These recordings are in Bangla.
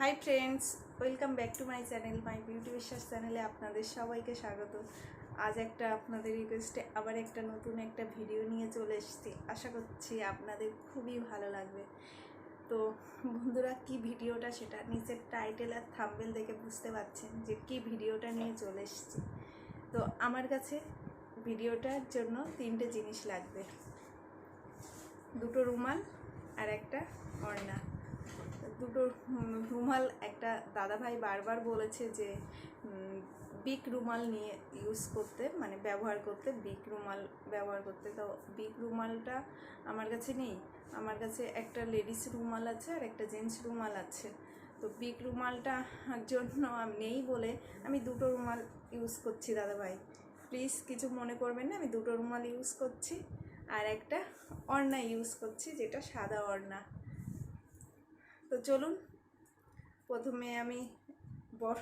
Hi friends welcome back to my channel my beauty Biswas চ্যানেলে আপনাদের সবাইকে স্বাগত। আজ একটা আপনাদের রিকোয়েস্টে আবার একটা নতুন একটা ভিডিও নিয়ে চলে এসেছি। আশা করছি আপনাদের খুবই ভালো লাগবে। তো বন্ধুরা, কি ভিডিওটা সেটা? নিচের টাইটেল আর থাম্বেল দেখে বুঝতে পারছেন যে কি ভিডিওটা নিয়ে চলে এসেছি। তো আমার কাছে ভিডিওটার জন্য তিনটে জিনিস লাগবে। দুটো রুমাল আর একটা অর্ণা দুটো রুমাল একটা দাদাভাই বারবার বলেছে যে বিগ রুমাল নিয়ে ইউজ করতে মানে ব্যবহার করতে, বিগ রুমাল ব্যবহার করতে। তো বিগ রুমালটা আমার কাছে নেই। আমার কাছে একটা লেডিস রুমাল আছে আর একটা জেন্টস রুমাল আছে। তো বিগ রুমালটা জন্য নেই বলে আমি দুটো রুমাল ইউজ করছি দাদাভাই। প্লিজ কিছু মনে করবেন না, আমি দুটো রুমাল ইউজ করছি। আর একটা অর্ণা ইউজ করছি, যেটা সাদা অর্ণা। তো চলুন, প্রথমে আমি বড়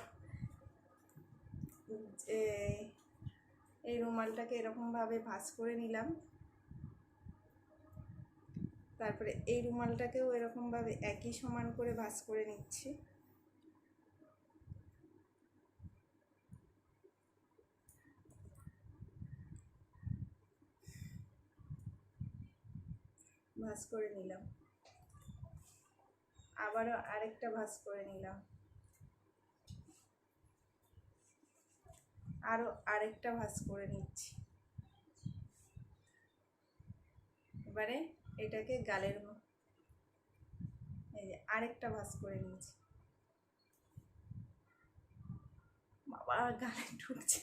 এই রুমালটাকে এরকমভাবে ভাঁজ করে নিলাম। তারপরে এই রুমালটাকেও এরকমভাবে একই সমান করে ভাঁজ করে নিচ্ছি। ভাঁজ করে নিলাম। আবারও আরেকটা ভাঁজ করে নিলাম। আরও আরেকটা ভাঁজ করে নিচ্ছি। এবারে এটাকে গালের এই যে আরেকটা ভাঁজ করে নিয়েছি বাবা, গালে ঢুকছে।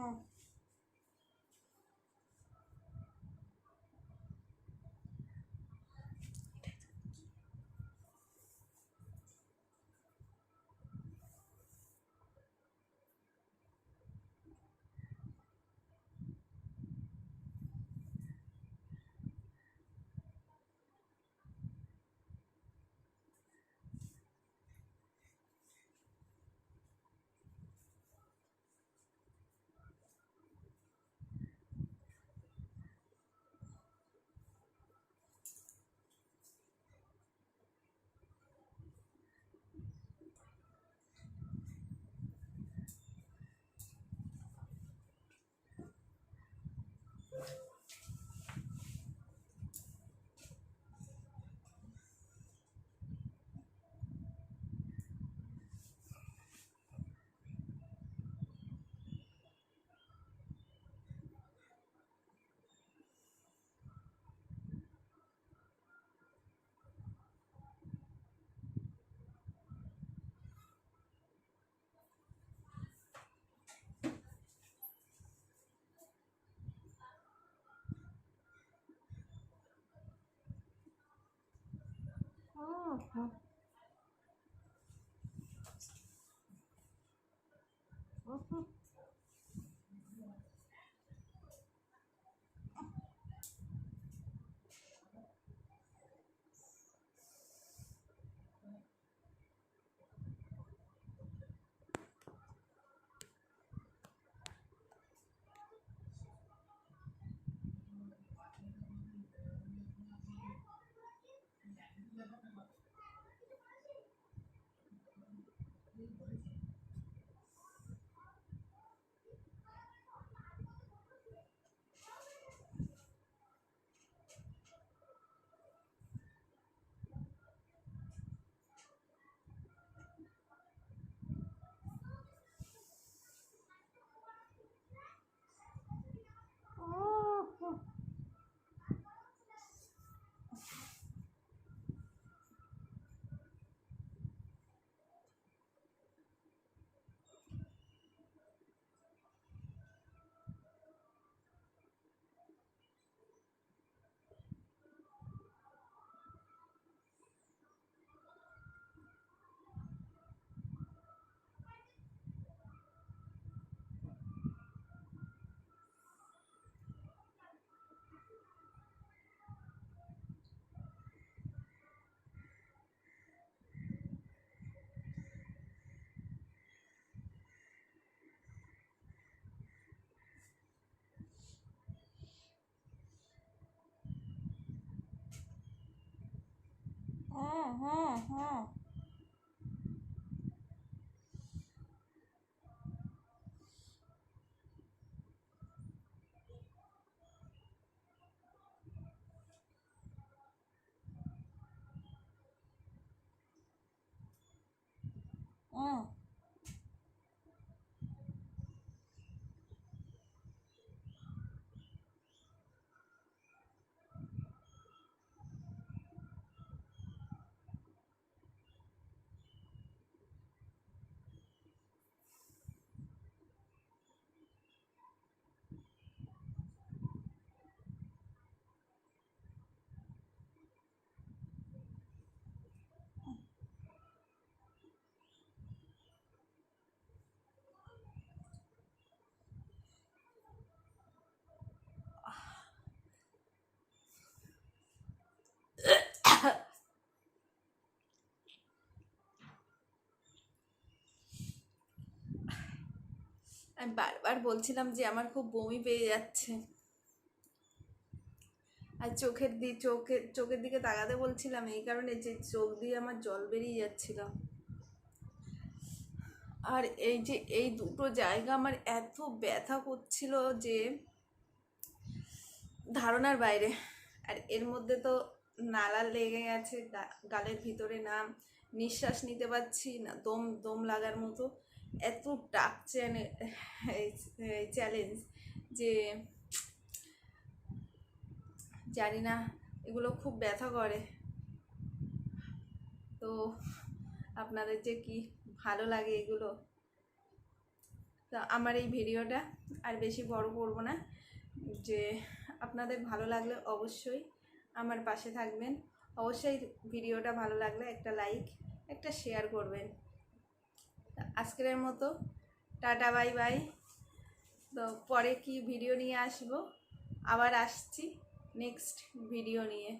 হুম Huh? হুম হ্যাঁ। হুম। আমি বারবার বলছিলাম যে আমার খুব বমি পেয়ে যাচ্ছে। আর চোখের দি চোখের চোখের দিকে তাকাতে বলছিলাম এই কারণে যে চোখ দিয়ে আমার জল বেরিয়ে যাচ্ছিল। আর এই যে, এই দুটো জায়গা আমার এত ব্যথা করছিল যে ধারণার বাইরে। আর এর মধ্যে তো নালা লেগে গেছে গালের ভিতরে না নিঃশ্বাস নিতে পারছি না, দম দম লাগার মতো। এত টাক চ্যালেঞ্জ যে জানি না, এগুলো খুব ব্যথা করে। তো আপনাদের যে কি ভালো লাগে এগুলো? তো আমার এই ভিডিওটা আর বেশি বড় করব না। যে আপনাদের ভালো লাগলে অবশ্যই আমার পাশে থাকবেন। অবশ্যই ভিডিওটা ভালো লাগলে একটা লাইক, একটা শেয়ার করবেন। আজকের মতো, টাটা, বাই বাই। তো পরে কি ভিডিও নিয়ে আসব? আবার আসছি নেক্সট ভিডিও নিয়ে।